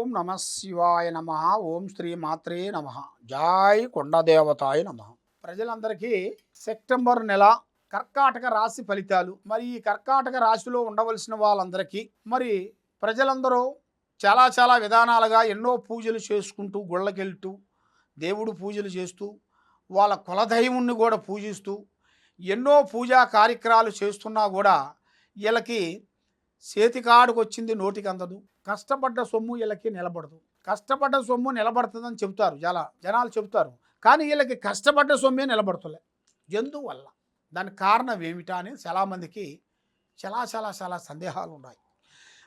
ఓం నమ శివాయ నమ. ఓం శ్రీ మాత్రే నమ. జాయ్ కొండదేవతాయ నమ. ప్రజలందరికీ సెప్టెంబర్ నెల కర్కాటక రాశి ఫలితాలు. మరి ఈ కర్కాటక రాశిలో ఉండవలసిన వాళ్ళందరికీ మరి ప్రజలందరూ చాలా చాలా విధానాలుగా ఎన్నో పూజలు చేసుకుంటూ గుళ్ళకెళ్తూ దేవుడు పూజలు చేస్తూ వాళ్ళ కులదైవుణ్ణి కూడా పూజిస్తూ ఎన్నో పూజా కార్యక్రమాలు చేస్తున్నా కూడా వీళ్ళకి చేతికాడుకు వచ్చింది నోటికి అందదు. కష్టపడ్డ సొమ్ము వీళ్ళకి నిలబడదు. కష్టపడ్డ సొమ్ము నిలబడుతుందని చెబుతారు చాలా జనాలు చెబుతారు. కానీ వీళ్ళకి కష్టపడ్డ సొమ్మే నిలబడుతులే. ఎందువల్ల? దాని కారణం ఏమిటా అని చాలామందికి చాలా చాలా చాలా సందేహాలు ఉన్నాయి.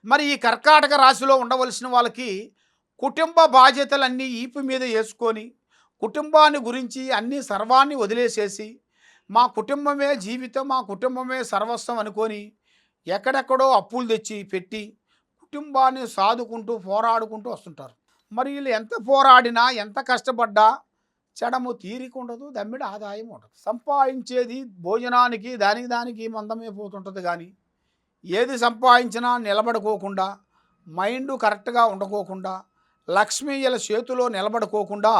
మరి ఈ కర్కాటక రాశిలో ఉండవలసిన వాళ్ళకి కుటుంబ బాధ్యతలన్నీ ఈపు మీద వేసుకొని కుటుంబాన్ని గురించి అన్ని సర్వాన్ని వదిలేసేసి మా కుటుంబమే జీవితం మా కుటుంబమే సర్వస్వం అనుకొని ఎక్కడెక్కడో అప్పులు తెచ్చి పెట్టి కుటుంబాన్ని సాదుకుంటూ పోరాడుకుంటూ వస్తుంటారు. మరి వీళ్ళు ఎంత పోరాడినా ఎంత కష్టపడ్డా చెడము తీరిక ఉండదు దమ్మిడి ఆదాయం ఉండదు. సంపాదించేది భోజనానికి దానికి దానికి మందమే పోతుంటుంది కానీ ఏది సంపాదించినా నిలబడుకోకుండా మైండ్ కరెక్ట్గా ఉండకోకుండా లక్ష్మీ చేతిలో నిలబడుకోకుండా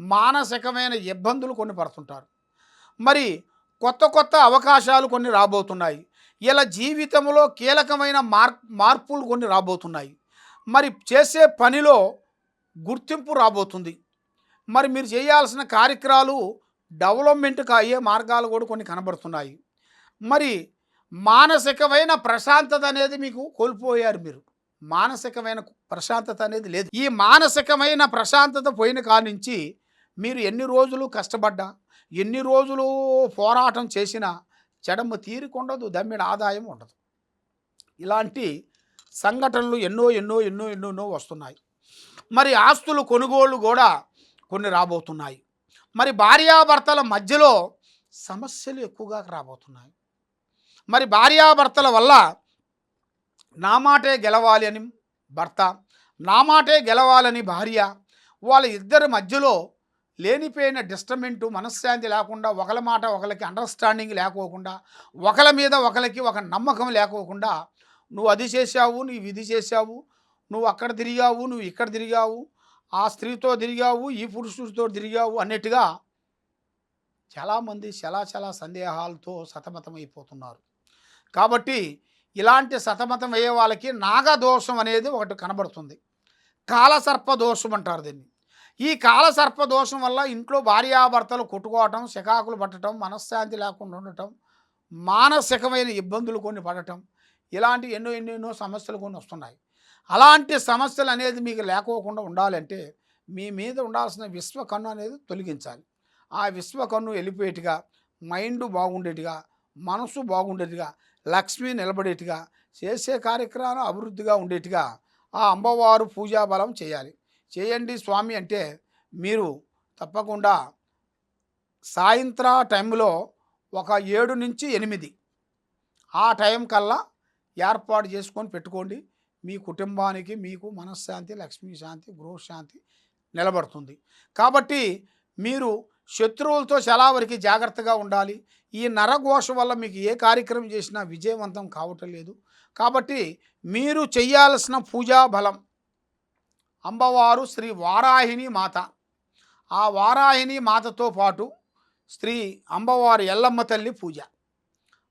మానసికమైన ఇబ్బందులు కొన్ని పడుతుంటారు. మరి కొత్త కొత్త అవకాశాలు కొన్ని రాబోతున్నాయి. ఇలా జీవితంలో కీలకమైన మార్ మార్పులు కొన్ని రాబోతున్నాయి. మరి చేసే పనిలో గుర్తింపు రాబోతుంది. మరి మీరు చేయాల్సిన కార్యక్రమాలు డెవలప్మెంట్కి అయ్యే మార్గాలు కూడా కొన్ని కనబడుతున్నాయి. మరి మానసికమైన ప్రశాంతత అనేది మీకు కోల్పోయారు మీరు. మానసికమైన ప్రశాంతత అనేది లేదు. ఈ మానసికమైన ప్రశాంతత పోయిన కానించి నుంచి మీరు ఎన్ని రోజులు కష్టపడ్డా ఎన్ని రోజులు పోరాటం చేసినా చెడము తీరిక ఉండదు దమ్మిడ ఆదాయం ఉండదు. ఇలాంటి సంఘటనలు ఎన్నో ఎన్నో ఎన్నో ఎన్నో వస్తున్నాయి. మరి ఆస్తులు కొనుగోళ్ళు కూడా కొన్ని రాబోతున్నాయి. మరి భార్యాభర్తల మధ్యలో సమస్యలు ఎక్కువగా రాబోతున్నాయి. మరి భార్యాభర్తల వల్ల నా మాటే గెలవాలి అని భర్త నా మాటే గెలవాలని భార్య వాళ్ళ ఇద్దరి మధ్యలో లేనిపోయిన డిస్టర్బెంట్ మనశ్శాంతి లేకుండా ఒకల మాట ఒకరికి అండర్స్టాండింగ్ లేకోకుండా ఒకల మీద ఒకరికి ఒక నమ్మకం లేకోకుండా నువ్వు అది చేశావు నువ్వు ఇది చేశావు నువ్వు అక్కడ తిరిగావు నువ్వు ఇక్కడ తిరిగావు ఆ స్త్రీతో తిరిగావు ఈ పురుషుడితో తిరిగావు అన్నట్టుగా చాలామంది చాలా చాలా సందేహాలతో సతమతమైపోతున్నారు. కాబట్టి ఇలాంటి సతమతం అయ్యే వాళ్ళకి నాగదోషం అనేది ఒకటి కనబడుతుంది. కాలసర్ప దోషం అంటారు దీన్ని. ఈ కాలసర్ప దోషం వల్ల ఇంట్లో భార్యాభర్తలు కొట్టుకోవటం శకాకులు పట్టడం మనశ్శాంతి లేకుండా ఉండటం మానసికమైన ఇబ్బందులు కొన్ని పడటం ఇలాంటి ఎన్నో ఎన్నో ఎన్నో సమస్యలు కొన్ని వస్తున్నాయి. అలాంటి సమస్యలు అనేది మీకు లేకోకుండా ఉండాలంటే మీ మీద ఉండాల్సిన విశ్వ కన్ను అనేది తొలగించాలి. ఆ విశ్వ కన్ను వెళ్ళిపోయేట్టుగా మైండ్ బాగుండేట్టుగా మనసు బాగుండేట్టుగా లక్ష్మి నిలబడేట్టుగా చేసే కార్యక్రమాలు అభివృద్ధిగా ఉండేట్టుగా ఆ అమ్మవారు పూజా బలం చేయాలి. చేయండి స్వామి అంటే మీరు తప్పకుండా సాయంత్ర టైంలో ఒక ఏడు నుంచి ఎనిమిది ఆ టైం కల్లా ఏర్పాటు చేసుకొని పెట్టుకోండి. మీ కుటుంబానికి మీకు మనశ్శాంతి లక్ష్మీ శాంతి గృహశాంతి నిలబడుతుంది. కాబట్టి మీరు శత్రువులతో చాలా వరకు జాగ్రత్తగా ఉండాలి. ఈ నరఘోష వల్ల మీకు ఏ కార్యక్రమం చేసినా విజయవంతం కావటం లేదు. కాబట్టి మీరు చేయాల్సిన పూజా బలం అమ్మవారు శ్రీ వారాహిని మాత. ఆ వారాహిని మాతతో పాటు శ్రీ అమ్మవారి ఎల్లమ్మ తల్లి పూజ.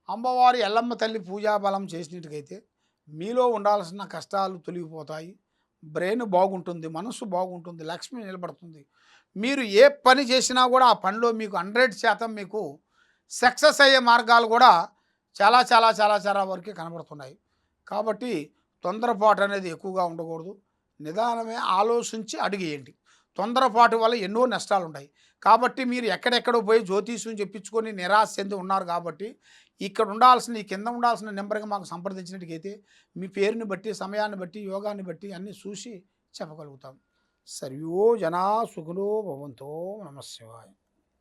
అమ్మవారి ఎల్లమ్మ తల్లి పూజా బలం చేసినట్టుకైతే మీలో ఉండాల్సిన కష్టాలు తొలగిపోతాయి. బ్రెయిన్ బాగుంటుంది మనసు బాగుంటుంది లక్ష్మి నిలబడుతుంది. మీరు ఏ పని చేసినా కూడా ఆ పనిలో మీకు హండ్రెడ్ శాతం మీకు సక్సెస్ అయ్యే మార్గాలు కూడా చాలా చాలా చాలా చాలా వరకు కనబడుతున్నాయి. కాబట్టి తొందరపాటు అనేది ఎక్కువగా ఉండకూడదు. నిదానమే ఆలోచించి అడిగేయండి. తొందరపాటు వల్ల ఎన్నో నష్టాలు ఉంటాయి కాబట్టి మీరు ఎక్కడెక్కడో పోయి జ్యోతిష్యం చెప్పించుకొని నిరాశ చెంది ఉన్నారు కాబట్టి ఇక్కడ ఉండాల్సిన ఈ కింద ఉండాల్సిన నెంబర్గా మాకు సంప్రదించినట్టుకైతే మీ పేరుని బట్టి సమయాన్ని బట్టి యోగాన్ని బట్టి అన్నీ చూసి చెప్పగలుగుతాం. సర్వో జనా సుఖులో భవంతో నమశివాయ